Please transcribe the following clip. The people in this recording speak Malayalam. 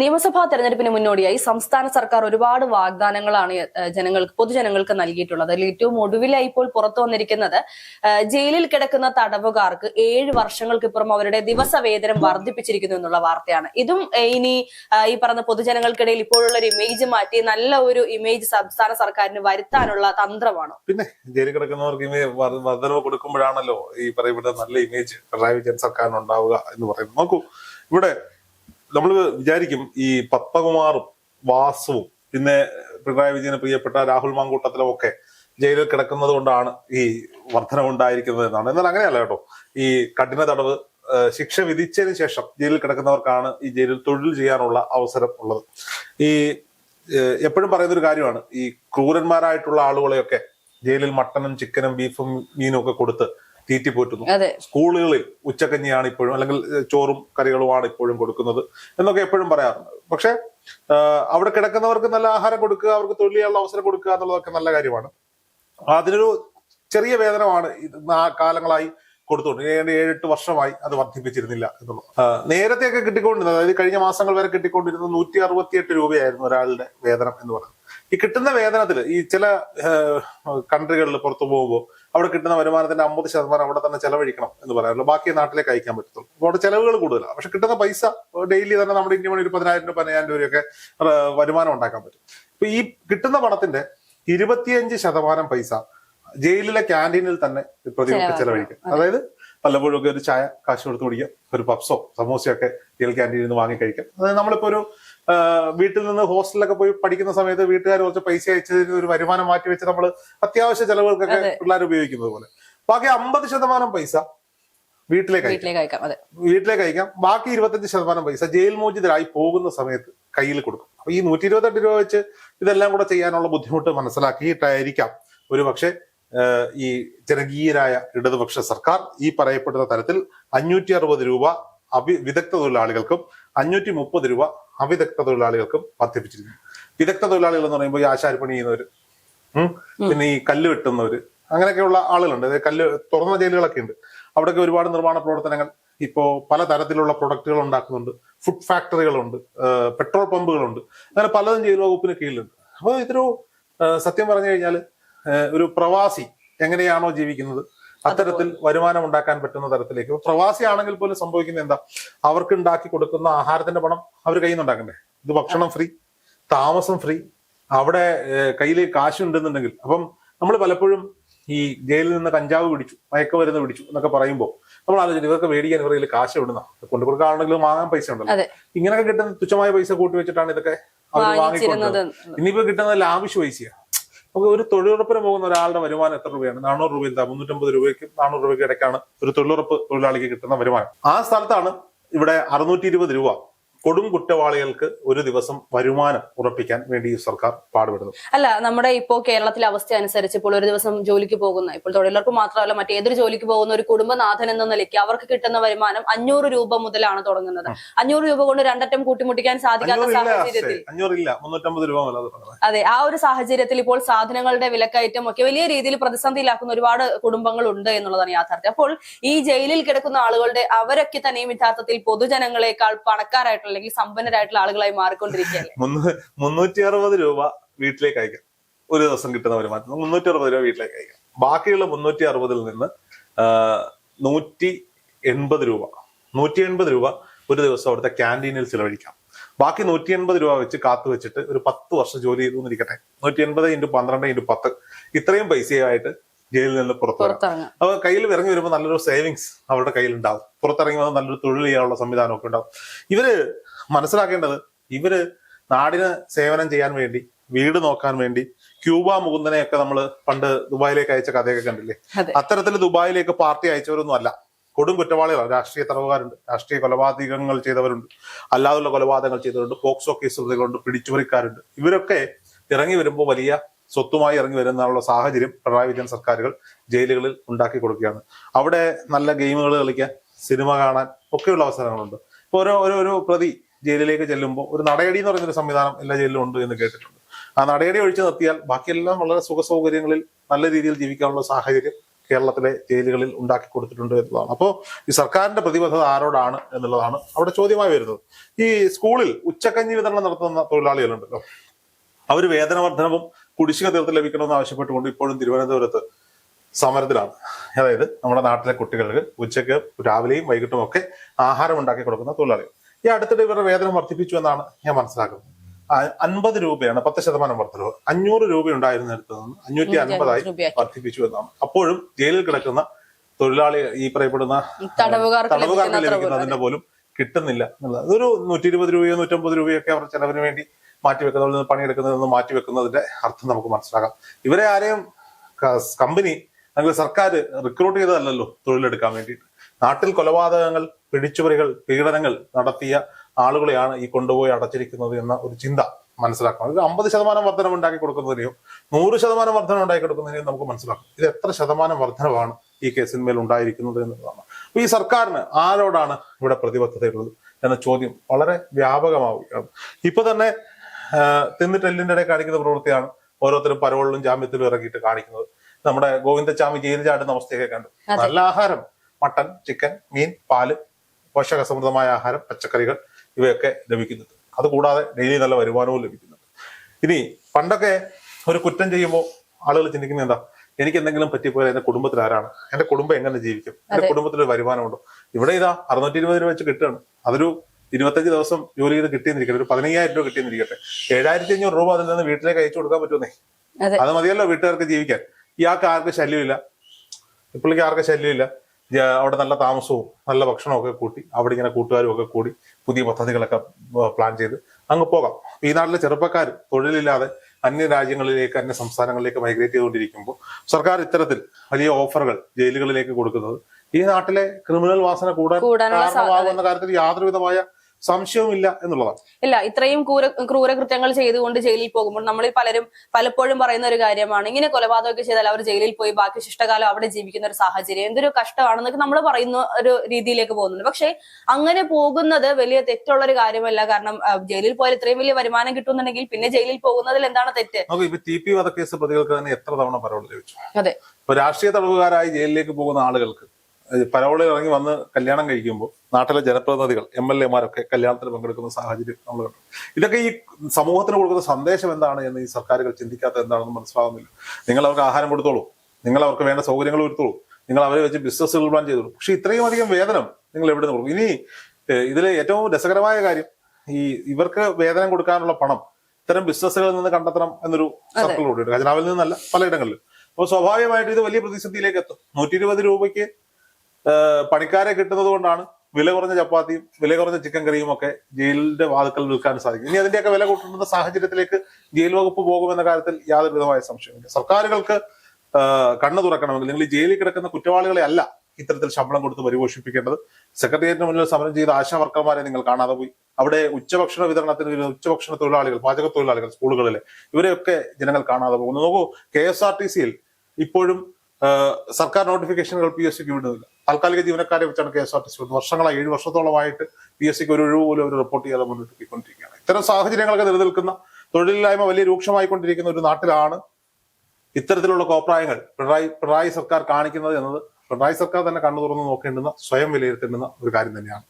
നിയമസഭാ തെരഞ്ഞെടുപ്പിന് മുന്നോടിയായി സംസ്ഥാന സർക്കാർ ഒരുപാട് വാഗ്ദാനങ്ങളാണ് ജനങ്ങൾക്ക് പൊതുജനങ്ങൾക്ക് നൽകിയിട്ടുള്ളത്. അതിൽ ഏറ്റവും ഒടുവിലായി ഇപ്പോൾ പുറത്തു വന്നിരിക്കുന്നത് ജയിലിൽ കിടക്കുന്ന തടവുകാർക്ക് ഏഴ് വർഷങ്ങൾക്കിപ്പുറം അവരുടെ ദിവസ വേതനം വർദ്ധിപ്പിച്ചിരിക്കുന്നു എന്നുള്ള വാർത്തയാണ്. ഇതും ഇനി ഈ പറഞ്ഞ പൊതുജനങ്ങൾക്കിടയിൽ ഇപ്പോഴുള്ള ഒരു ഇമേജ് മാറ്റി നല്ല ഒരു ഇമേജ് സംസ്ഥാന സർക്കാരിന് വരുത്താനുള്ള തന്ത്രമാണോ? പിന്നെ ജയിലിൽ കിടക്കുന്നവർക്ക് വർദ്ധനവ് കൊടുക്കുമ്പോഴാണല്ലോ ഈ പറയപ്പെട്ട നല്ല ഇമേജ് പിണറായി വിജയൻ സർക്കാരിന് ഉണ്ടാവുക എന്ന് പറയുന്നത്. നോക്കൂ ഇവിടെ നമ്മൾ വിചാരിക്കും ഈ പത്മകുമാറും വാസുവും പിന്നെ പിണറായി വിജയന് പ്രിയപ്പെട്ട രാഹുൽ മാങ്കൂട്ടത്തിലും ഒക്കെ ജയിലിൽ കിടക്കുന്നത് കൊണ്ടാണ് ഈ വർധന ഉണ്ടായിരിക്കുന്നത് എന്നാണ്. എന്നാൽ അങ്ങനെയല്ല കേട്ടോ. ഈ കഠിന തടവ് ശിക്ഷ വിധിച്ചതിന് ശേഷം ജയിലിൽ കിടക്കുന്നവർക്കാണ് ഈ ജയിലിൽ തൊഴിൽ ചെയ്യാനുള്ള അവസരം ഉള്ളത്. ഈ എപ്പോഴും പറയുന്ന ഒരു കാര്യമാണ് ഈ ക്രൂരന്മാരായിട്ടുള്ള ആളുകളെയൊക്കെ ജയിലിൽ മട്ടനും ചിക്കനും ബീഫും മീനും ഒക്കെ കൊടുത്ത് തീറ്റിപ്പോറ്റുന്നു പോറ്റുന്നു. സ്കൂളുകളിൽ ഉച്ചക്കഞ്ഞിയാണ് ഇപ്പോഴും അല്ലെങ്കിൽ ചോറും കറികളുമാണ് ഇപ്പോഴും കൊടുക്കുന്നത് എന്നൊക്കെ എപ്പോഴും പറയാറുണ്ട്. പക്ഷെ അവിടെ കിടക്കുന്നവർക്ക് നല്ല ആഹാരം കൊടുക്കുക അവർക്ക് തൊഴിൽ ചെയ്യാനുള്ള അവസരം കൊടുക്കുക എന്നുള്ളതൊക്കെ നല്ല കാര്യമാണ്. അതിനൊരു ചെറിയ വേതനമാണ് കാലങ്ങളായി കൊടുത്തുകൊണ്ട്. ഏതാണ്ട് ഏഴെട്ട് വർഷമായി അത് വർദ്ധിപ്പിച്ചിരുന്നില്ല എന്നുള്ളത് നേരത്തെയൊക്കെ കിട്ടിക്കൊണ്ടിരുന്നത് അതായത് കഴിഞ്ഞ മാസങ്ങൾ വരെ കിട്ടിക്കൊണ്ടിരുന്നത് നൂറ്റി അറുപത്തിയെട്ട് രൂപയായിരുന്നു ഒരാളുടെ വേതനം എന്ന് പറയുന്നത്. ഈ കിട്ടുന്ന വേതനത്തിൽ ഈ ചില കൺട്രികളിൽ പുറത്തു പോകുമ്പോൾ അവിടെ കിട്ടുന്ന വരുമാനത്തിന്റെ അമ്പത് ശതമാനം അവിടെ തന്നെ ചെലവഴിക്കണം എന്ന് പറയാറുള്ളൂ. ബാക്കി നാട്ടിലേക്ക് അയക്കാൻ പറ്റത്തുള്ളൂ. അപ്പോൾ അവിടെ ചെലവുകൾ കൂടുതലാണ്. പക്ഷെ കിട്ടുന്ന പൈസ ഡെയിലി തന്നെ നമ്മുടെ ഇന്ത്യ മണി ഒരു പതിനായിരം രൂപ പതിനായിരം രൂപയൊക്കെ വരുമാനം ഉണ്ടാക്കാൻ പറ്റും. ഇപ്പൊ ഈ കിട്ടുന്ന പണത്തിന്റെ ഇരുപത്തിയഞ്ച് ശതമാനം പൈസ ജയിലിലെ ക്യാന്റീനിൽ തന്നെ പ്രതികൾക്ക് ചെലവഴിക്കും. അതായത് പലപ്പോഴും ഒക്കെ ഒരു ചായ കാശ് കൊടുത്ത് കുടിക്കാം ഒരു പപ്സോ സമോസയൊക്കെ ജയിൽ ക്യാന്റീനിൽ നിന്ന് വാങ്ങി കഴിക്കാം. അതായത് നമ്മളിപ്പോ ഒരു വീട്ടിൽ നിന്ന് ഹോസ്റ്റലിലൊക്കെ പോയി പഠിക്കുന്ന സമയത്ത് വീട്ടുകാർ കുറച്ച് പൈസ അയച്ചതിന് ഒരു വരുമാനം മാറ്റി വെച്ച് നമ്മൾ അത്യാവശ്യ ചെലവുകൾക്കൊക്കെ. പിള്ളേർ ഉപയോഗിക്കുന്നത് പോലെ. ബാക്കി അമ്പത് ശതമാനം പൈസ വീട്ടിലേക്ക് അയക്കാം. വീട്ടിലേക്ക് അയക്കാം ബാക്കി ഇരുപത്തഞ്ച് ശതമാനം പൈസ ജയിൽ മോചിതരായി പോകുന്ന സമയത്ത് കയ്യിൽ കൊടുക്കും. അപ്പൊ ഈ നൂറ്റി ഇരുപത്തെട്ട് രൂപ വെച്ച് ഇതെല്ലാം കൂടെ ചെയ്യാനുള്ള ബുദ്ധിമുട്ട് മനസ്സിലാക്കിയിട്ടായിരിക്കാം. ഒരു പക്ഷേ ഈ ജനകീയരായ ഇടതുപക്ഷ സർക്കാർ ഈ പറയപ്പെടുന്ന തരത്തിൽ അഞ്ഞൂറ്റി അറുപത് രൂപ അഭി വിദഗ്ധ തൊഴിലാളികൾക്കും അഞ്ഞൂറ്റി മുപ്പത് രൂപ അവിദഗ്ധ തൊഴിലാളികൾക്കും വർദ്ധിപ്പിച്ചിരിക്കുന്നു. വിദഗ്ധ തൊഴിലാളികൾ എന്ന് പറയുമ്പോൾ ഈ ആശാരിപ്പണി ചെയ്യുന്നവര് പിന്നെ ഈ കല്ല് വെട്ടുന്നവര് അങ്ങനെയൊക്കെയുള്ള ആളുകളുണ്ട്. കല്ല് തുറന്ന ജയിലുകളൊക്കെ ഉണ്ട്. അവിടെയൊക്കെ ഒരുപാട് നിർമ്മാണ പ്രവർത്തനങ്ങൾ ഇപ്പോ പല തരത്തിലുള്ള പ്രൊഡക്റ്റുകൾ ഉണ്ടാക്കുന്നുണ്ട്. ഫുഡ് ഫാക്ടറികളുണ്ട് പെട്രോൾ പമ്പുകളുണ്ട്. അങ്ങനെ പലതും ജയിൽ വകുപ്പിന് കീഴിലുണ്ട്. അപ്പോൾ ഇതൊരു സത്യം പറഞ്ഞു കഴിഞ്ഞാൽ ഒരു പ്രവാസി എങ്ങനെയാണോ ജീവിക്കുന്നത് അത്തരത്തിൽ വരുമാനം ഉണ്ടാക്കാൻ പറ്റുന്ന തരത്തിലേക്ക്. പ്രവാസിയാണെങ്കിൽ പ്രവാസി ആണെങ്കിൽ പോലും സംഭവിക്കുന്നത് എന്താ? അവർക്ക് ഉണ്ടാക്കി കൊടുക്കുന്ന ആഹാരത്തിന്റെ പണം അവർ കയ്യിൽ നിന്ന് ഉണ്ടാക്കണ്ടേ ഇത് ഭക്ഷണം ഫ്രീ താമസം ഫ്രീ. അവിടെ കയ്യിൽ കാശുണ്ടെന്നുണ്ടെങ്കിൽ അപ്പം നമ്മൾ പലപ്പോഴും ഈ ജയിലിൽ നിന്ന് കഞ്ചാവ് പിടിച്ചു മയക്കുമരുന്ന് പിടിച്ചു എന്നൊക്കെ പറയുമ്പോൾ നമ്മൾ ആലോചിച്ചു ഇവർക്ക് മേടിക്കാൻ ഇവരുടെ കയ്യിൽ കാശ് ഇടുന്ന കൊണ്ടു കൊടുക്കാണെങ്കിലും വാങ്ങാൻ പൈസ ഉണ്ടല്ലോ. ഇങ്ങനെയൊക്കെ കിട്ടുന്ന തുച്ഛമായ പൈസ കൂട്ടി വെച്ചിട്ടാണ് ഇതൊക്കെ അവർ വാങ്ങിക്കൊണ്ടത് ഇനിയിപ്പോ കിട്ടുന്നത് ലാവിഷ് പൈസയാണ് നമുക്ക് ഒരു തൊഴിലുറപ്പിന് പോകുന്ന ഒരാളുടെ വരുമാനം എത്ര രൂപയാണ്? നാനൂറ് രൂപ എന്താ മുന്നൂറ്റമ്പത് രൂപയ്ക്ക് നാനൂറ് രൂപയ്ക്ക് ഇടയ്ക്കാണ് ഒരു തൊഴിലുറപ്പ് തൊഴിലാളിക്ക് കിട്ടുന്ന വരുമാനം. ആ സ്ഥലത്താണ് ഇവിടെ അറുന്നൂറ്റി ഇരുപത് രൂപ. കൊടും കുറ്റവാളികൾക്ക് ഒരു ദിവസം വരുമാനം ഉറപ്പിക്കാൻ വേണ്ടി ഈ സർക്കാർ പാടുപെടുന്നു. അല്ല നമ്മുടെ ഇപ്പോ കേരളത്തിലെ അവസ്ഥ അനുസരിച്ച് ഇപ്പോൾ ഒരു ദിവസം ജോലിക്ക് പോകുന്ന ഇപ്പോൾ തൊഴിലുറപ്പ് മാത്രമല്ല മറ്റേതൊരു ജോലിക്ക് പോകുന്ന ഒരു കുടുംബനാഥൻ എന്ന നിലയ്ക്ക് അവർക്ക് കിട്ടുന്ന വരുമാനം അഞ്ഞൂറ് രൂപ മുതലാണ് തുടങ്ങുന്നത്. അഞ്ഞൂറ് രൂപ കൊണ്ട് രണ്ടറ്റം കൂട്ടിമുട്ടിക്കാൻ സാധിക്കാത്ത സാഹചര്യത്തിൽ അഞ്ഞൂറില്ല മുന്നൂറ്റമ്പത് രൂപ മുതൽ അതെ ആ ഒരു സാഹചര്യത്തിൽ ഇപ്പോൾ സാധനങ്ങളുടെ വിലക്കയറ്റം ഒക്കെ വലിയ രീതിയിൽ പ്രതിസന്ധിയിലാക്കുന്ന ഒരുപാട് കുടുംബങ്ങൾ ഉണ്ട് എന്നുള്ളതാണ് യാഥാർത്ഥ്യം. അപ്പോൾ ഈ ജയിലിൽ കിടക്കുന്ന ആളുകളുടെ അവരൊക്കെ തന്നെയും യഥാർത്ഥത്തിൽ പൊതുജനങ്ങളെക്കാൾ പണക്കാരായിട്ടുള്ള അല്ലെങ്കിൽ സമ്പന്നരായിട്ടുള്ള ആളുകളായി മാറിക്കൊണ്ടിരിക്കുകയല്ലേ? മുന്നൂ- മുന്നൂറ്റി അറുപത് രൂപ വീട്ടിലേക്ക് അയക്കാം. ഒരു ദിവസം കിട്ടുന്ന വരുമാനം. മുന്നൂറ്റി അറുപത് രൂപ വീട്ടിലേക്ക് അയക്കാം. ബാക്കിയുള്ള മുന്നൂറ്റി അറുപതിൽ നിന്ന് നൂറ്റി എൺപത് രൂപ നൂറ്റി എൺപത് രൂപ ഒരു ദിവസം അവിടുത്തെ ക്യാന്റീനിൽ ചിലവഴിക്കാം. ബാക്കി നൂറ്റി എൺപത് രൂപ വെച്ച് കാത്തു വെച്ചിട്ട് ഒരു പത്ത് വർഷം ജോലി ചെയ്തു എന്നിരിക്കട്ടെ. നൂറ്റി എൺപത് ഇന്റു പന്ത്രണ്ട് ഇന്റു പത്ത്. ഇത്രയും പൈസയായിട്ട് ജയിലിൽ നിന്ന് പുറത്തിറങ്ങാം. അപ്പൊ കയ്യിൽ ഇറങ്ങി വരുമ്പോൾ നല്ലൊരു സേവിങ്സ് അവരുടെ കയ്യിൽ ഉണ്ടാവും പുറത്തിറങ്ങി വന്നാൽ നല്ലൊരു തൊഴിൽ ചെയ്യാനുള്ള സംവിധാനമൊക്കെ ഉണ്ടാവും. ഇവർ മനസ്സിലാക്കേണ്ടത് ഇവർ നാടിന് സേവനം ചെയ്യാൻ വേണ്ടി വീട് നോക്കാൻ വേണ്ടി ക്യൂബ മുകുന്ദനെയൊക്കെ നമ്മൾ പണ്ട് ദുബായിലേക്ക് അയച്ച കഥയൊക്കെ കണ്ടില്ലേ? അതെ. അത്തരത്തിൽ ദുബായിലേക്ക് പാർട്ടി അയച്ചവരൊന്നും അല്ല. കൊടും കുറ്റവാളികളാണ് രാഷ്ട്രീയ തടവുകാരുണ്ട്. രാഷ്ട്രീയ കൊലപാതകങ്ങൾ ചെയ്തവരുണ്ട്. അല്ലാതുള്ള കൊലപാതകങ്ങൾ ചെയ്തവരുണ്ട്. പോക്സോ കേസ് പ്രതികളുണ്ട്. പിടിച്ചുപറിക്കാരുണ്ട്. ഇവരൊക്കെ ഇറങ്ങി വരുമ്പോൾ വലിയ സ്വത്തുമായി ഇറങ്ങി വരുന്നതിനുള്ള സാഹചര്യം പിണറായി വിജയൻ സർക്കാരുകൾ ജയിലുകളിൽ ഉണ്ടാക്കി കൊടുക്കുകയാണ്. അവിടെ നല്ല ഗെയിമുകൾ കളിക്കാൻ സിനിമ കാണാൻ ഒക്കെയുള്ള അവസരങ്ങളുണ്ട്. ഇപ്പൊ ഓരോ ഓരോ ഒരു പ്രതി ജയിലിലേക്ക് ചെല്ലുമ്പോൾ ഒരു നടയടി എന്ന് പറയുന്നൊരു സംവിധാനം എല്ലാ ജയിലിലും ഉണ്ട് എന്ന് കേട്ടിട്ടുണ്ട്. ആ നടയടി ഒഴിച്ചു നിർത്തിയാൽ ബാക്കിയെല്ലാം വളരെ സുഖ സൗകര്യങ്ങളിൽ നല്ല രീതിയിൽ ജീവിക്കാനുള്ള സാഹചര്യം കേരളത്തിലെ ജയിലുകളിൽ ഉണ്ടാക്കി കൊടുത്തിട്ടുണ്ട് എന്നുള്ളതാണ്. അപ്പോൾ ഈ സർക്കാരിന്റെ പ്രതിബദ്ധത ആരോടാണ് എന്നുള്ളതാണ് അവിടെ ചോദ്യമായി വരുന്നത്. ഈ സ്കൂളിൽ ഉച്ചക്കഞ്ഞി വിതരണം നടത്തുന്ന തൊഴിലാളികളുണ്ടല്ലോ. അവർ വേതന വർധനവും കുടിശ്ശിക തീർത്ത് ലഭിക്കണമെന്ന് ആവശ്യപ്പെട്ടുകൊണ്ട് ഇപ്പോഴും തിരുവനന്തപുരത്ത് സമരത്തിലാണ്. അതായത് നമ്മുടെ നാട്ടിലെ കുട്ടികൾക്ക് ഉച്ചയ്ക്ക് രാവിലെയും വൈകിട്ടും ഒക്കെ ആഹാരം ഉണ്ടാക്കി കൊടുക്കുന്ന തൊഴിലാളികൾ. ഈ അടുത്തിടെ ഇവരുടെ വേതനം വർദ്ധിപ്പിച്ചു എന്നാണ് ഞാൻ മനസ്സിലാക്കുന്നത്. അൻപത് രൂപയാണ് പത്ത് ശതമാനം വർദ്ധനവ്. അഞ്ഞൂറ് രൂപ ഉണ്ടായിരുന്നിടത്ത് നിന്ന് അഞ്ഞൂറ്റി അൻപതായി. വർദ്ധിപ്പിച്ചു എന്നാണ്. അപ്പോഴും ജയിലിൽ കിടക്കുന്ന തൊഴിലാളി ഈ പറയപ്പെടുന്ന തടവുകാർക്ക് അത്ര ലഭിക്കുന്നതിന്റെ പോലും കിട്ടുന്നില്ല എന്നുള്ളത്. അതൊരു നൂറ്റി ഇരുപത് രൂപയോ നൂറ്റമ്പത് രൂപയൊക്കെ അവർ ചെലവിന് വേണ്ടി മാറ്റിവെക്കുന്നതിൽ നിന്ന് പണിയെടുക്കുന്നതിൽ നിന്ന് മാറ്റിവെക്കുന്നതിന്റെ അർത്ഥം നമുക്ക് മനസ്സിലാക്കാം. ഇവരെ ആരെയും കമ്പനി അല്ലെങ്കിൽ സർക്കാർ റിക്രൂട്ട് ചെയ്തതല്ലല്ലോ തൊഴിലെടുക്കാൻ വേണ്ടിയിട്ട്. നാട്ടിൽ കൊലപാതകങ്ങൾ പിടിച്ചുപറികൾ പീഡനങ്ങൾ നടത്തിയ ആളുകളെയാണ് ഈ കൊണ്ടുപോയി അടച്ചിരിക്കുന്നത് എന്ന ഒരു ചിന്ത മനസ്സിലാക്കണം. ഇത് അമ്പത് ശതമാനം വർധനം ഉണ്ടാക്കി കൊടുക്കുന്നതിനെയോ നൂറ് ശതമാനം വർധനം ഉണ്ടാക്കി കൊടുക്കുന്നതിനെയോ നമുക്ക് മനസ്സിലാക്കാം. ഇത് എത്ര ശതമാനം വർധനമാണ് ഈ കേസിന്മേൽ ഉണ്ടായിരിക്കുന്നത് എന്നുള്ളതാണ്. അപ്പൊ ഈ സർക്കാരിന് ആരോടാണ് ഇവിടെ പ്രതിബദ്ധതയുള്ളത് എന്ന ചോദ്യം വളരെ വ്യാപകമാവുകയാണ്. ഇപ്പൊ തന്നെ തിന്നിട്ട് എല്ലിന്റെ ഇടയിൽ കാണിക്കുന്ന പ്രവൃത്തിയാണ് ഓരോരുത്തരും പരോളിലും ജാമ്യത്തിലും ഇറങ്ങിയിട്ട് കാണിക്കുന്നത്. നമ്മുടെ ഗോവിന്ദച്ചാമി ജയിൽ ചാടുന്ന അവസ്ഥയൊക്കെ കണ്ടു. നല്ല ആഹാരം. മട്ടൻ ചിക്കൻ മീൻ പാൽ പോഷക സമൃദ്ധമായ ആഹാരം പച്ചക്കറികൾ ഇവയൊക്കെ ലഭിക്കുന്നുണ്ട്. അതുകൂടാതെ ഡെയിലി നല്ല വരുമാനവും ലഭിക്കുന്നുണ്ട്. ഇനി പണ്ടൊക്കെ ഒരു കുറ്റം ചെയ്യുമ്പോൾ ആളുകൾ ചിന്തിക്കുന്നത് എന്താ? എനിക്ക് എന്തെങ്കിലും പറ്റിപ്പോയാൽ എന്റെ കുടുംബത്തിൽ ആരാണ്? എന്റെ കുടുംബം എങ്ങനെ ജീവിക്കും? എന്റെ കുടുംബത്തിൽ ഒരു വരുമാനമുണ്ടോ? ഇവിടെ ഇതാ അറുന്നൂറ്റി ഇരുപത് രൂപ വെച്ച് കിട്ടുകയാണ്. അതൊരു ഇരുപത്തഞ്ച് ദിവസം ജോലി ചെയ്ത് കിട്ടിയെന്നിരിക്കട്ടെ ഒരു പതിനയ്യായിരം രൂപ കിട്ടിയെന്നിരിക്കട്ടെ. ഏഴായിരത്തി അഞ്ഞൂറ് രൂപ അതിൽ നിന്ന് വീട്ടിലേക്ക് അയച്ചു കൊടുക്കാൻ പറ്റുന്നേ അതെ. മതിയല്ലോ വീട്ടുകാർക്ക് ജീവിക്കാൻ. ഇയാൾക്ക് ആർക്ക് ശല്യമില്ല. ഇപ്പോഴേക്ക് ആർക്ക് ശല്യമില്ല. അവിടെ നല്ല താമസവും നല്ല ഭക്ഷണവും ഒക്കെ കൂട്ടി അവിടെ ഇങ്ങനെ കൂട്ടുകാരും ഒക്കെ കൂടി പുതിയ പദ്ധതികളൊക്കെ പ്ലാൻ ചെയ്ത് അങ്ങ് പോകാം. ഈ നാട്ടിലെ ചെറുപ്പക്കാർ തൊഴിലില്ലാതെ അന്യ രാജ്യങ്ങളിലേക്ക് അന്യ സംസ്ഥാനങ്ങളിലേക്ക് മൈഗ്രേറ്റ് ചെയ്തുകൊണ്ടിരിക്കുമ്പോൾ സർക്കാർ ഇത്തരത്തിൽ വലിയ ഓഫറുകൾ ജയിലുകളിലേക്ക് കൊടുക്കുന്നത് ഈ നാട്ടിലെ ക്രിമിനൽ വാസന കൂടാൻ കാരണമാകുന്ന കാര്യത്തിൽ യാതൊരുവിധമായ സംശയവുമില്ല എന്നുള്ളതാണ്. ഇല്ല ഇത്രയും ക്രൂര ക്രൂരകൃത്യങ്ങൾ ചെയ്തുകൊണ്ട് ജയിലിൽ പോകുമ്പോൾ നമ്മൾ പലരും പലപ്പോഴും പറയുന്ന ഒരു കാര്യമാണ് ഇങ്ങനെ കൊലപാതകമൊക്കെ ചെയ്താൽ അവർ ജയിലിൽ പോയി ബാക്കി ശിഷ്ടകാലം അവിടെ ജീവിക്കുന്ന ഒരു സാഹചര്യം എന്തൊരു കഷ്ടമാണെന്നൊക്കെ നമ്മൾ പറയുന്ന ഒരു രീതിയിലേക്ക് പോകുന്നുണ്ട്. പക്ഷേ അങ്ങനെ പോകുന്നത് വലിയ തെറ്റുള്ള ഒരു കാര്യമല്ല. കാരണം ജയിലിൽ പോയാൽ ഇത്രയും വലിയ വരുമാനം കിട്ടുന്നുണ്ടെങ്കിൽ പിന്നെ ജയിലിൽ പോകുന്നതിൽ എന്താണ് തെറ്റ്? ടി പി വധക്കേസ് പ്രതികൾക്ക് തന്നെ എത്ര തവണ പരോൾ ലഭിച്ചു? അതെ. ഇപ്പൊ രാഷ്ട്രീയ തടവുകാരായി ജയിലിലേക്ക് പോകുന്ന ആളുകൾക്ക് ഏഹ് പരോളിൽ ഇറങ്ങി വന്ന് കല്യാണം കഴിക്കുമ്പോൾ നാട്ടിലെ ജനപ്രതിനിധികൾ എം എൽ എമാരൊക്കെ കല്യാണത്തിൽ പങ്കെടുക്കുന്ന സാഹചര്യം നമ്മൾ കണ്ടു. ഇതൊക്കെ ഈ സമൂഹത്തിന് കൊടുക്കുന്ന സന്ദേശം എന്താണ് എന്ന് ഈ സർക്കാരുകൾ ചിന്തിക്കാത്ത എന്താണെന്ന് മനസ്സിലാകുന്നില്ല നിങ്ങൾ അവർക്ക് ആഹാരം കൊടുത്തോളൂ. നിങ്ങൾ അവർക്ക് വേണ്ട സൗകര്യങ്ങൾ ഒരുത്തോളൂ. നിങ്ങൾ അവരെ വെച്ച് ബിസിനസ്സുകൾ പ്ലാൻ ചെയ്തോളൂ. പക്ഷെ ഇത്രയും അധികം വേതനം നിങ്ങൾ എവിടെ നിന്ന് കൊടുക്കും? ഇനി ഇതിലെ ഏറ്റവും രസകരമായ കാര്യം ഈ ഇവർക്ക് വേതനം കൊടുക്കാനുള്ള പണം ഇത്തരം ബിസിനസ്സുകളിൽ നിന്ന് കണ്ടെത്തണം എന്നൊരു സർക്കിളിലൂടെ ഖജനാവിൽ നിന്നല്ല പലയിടങ്ങളിലും. അപ്പോൾ സ്വാഭാവികമായിട്ട് ഇത് വലിയ പ്രതിസന്ധിയിലേക്ക് എത്തും. നൂറ്റി ഇരുപത് രൂപയ്ക്ക് പണിക്കാരെ കിട്ടുന്നത് കൊണ്ടാണ് വില കുറഞ്ഞ ചപ്പാത്തിയും വില കുറഞ്ഞ ചിക്കൻ കറിയും ഒക്കെ ജയിലിന്റെ വാതുക്കൽ വിൽക്കാൻ സാധിക്കും. ഇനി അതിന്റെയൊക്കെ വില കൂട്ടുന്ന സാഹചര്യത്തിലേക്ക് ജയിൽ വകുപ്പ് പോകുമെന്ന കാര്യത്തിൽ യാതൊരു വിധമായ സംശയമില്ല സർക്കാരുകൾക്ക് കണ്ണു തുറക്കണമെങ്കിൽ നിങ്ങൾ ഈ ജയിലിൽ കിടക്കുന്ന കുറ്റവാളികളെ അല്ല ഇത്തരത്തിൽ ശമ്പളം കൊടുത്ത് പരിപോഷിപ്പിക്കേണ്ടത്. സെക്രട്ടേറിയറ്റിന് മുന്നിൽ സമരം ചെയ്ത ആശാ വർക്കർമാരെ നിങ്ങൾ കാണാതെ പോയി. അവിടെ ഉച്ചഭക്ഷണ വിതരണത്തിന് വരുന്ന ഉച്ചഭക്ഷണ തൊഴിലാളികൾ പാചക തൊഴിലാളികൾ സ്കൂളുകളിലെ ഇവരെയൊക്കെ ജനങ്ങൾ കാണാതെ പോകുന്നു. നോക്കൂ കെ എസ് ആർ ടി സിയിൽ ഇപ്പോഴും സർക്കാർ നോട്ടിഫിക്കേഷനുകൾ പി എസ് സിക്ക് വിടുന്നില്ല താൽക്കാലിക ജീവനക്കാരെ വെച്ചാണ് K S R T C വർഷങ്ങളായി ഏഴ് വർഷത്തോളമായിട്ട് പി എസ് സിക്ക് ഒരു ഒഴിവ് പോലും അവർ റിപ്പോർട്ട് ചെയ്യാതെ മുന്നോട്ട് പോയിക്കൊണ്ടിരിക്കുകയാണ് ഇത്തരം സാഹചര്യങ്ങളൊക്കെ നിലനിൽക്കുന്ന തൊഴിലില്ലായ്മ വലിയ രൂക്ഷമായിക്കൊണ്ടിരിക്കുന്ന ഒരു നാട്ടിലാണ് ഇത്തരത്തിലുള്ള കോപ്രായങ്ങൾ പിണറായി പിണറായി സർക്കാർ കാണിക്കുന്നത് എന്നത് പിണറായി സർക്കാർ തന്നെ കണ്ണു തുറന്ന് നോക്കേണ്ടുന്ന സ്വയം വിലയിരുത്തേണ്ടുന്ന ഒരു കാര്യം തന്നെയാണ്.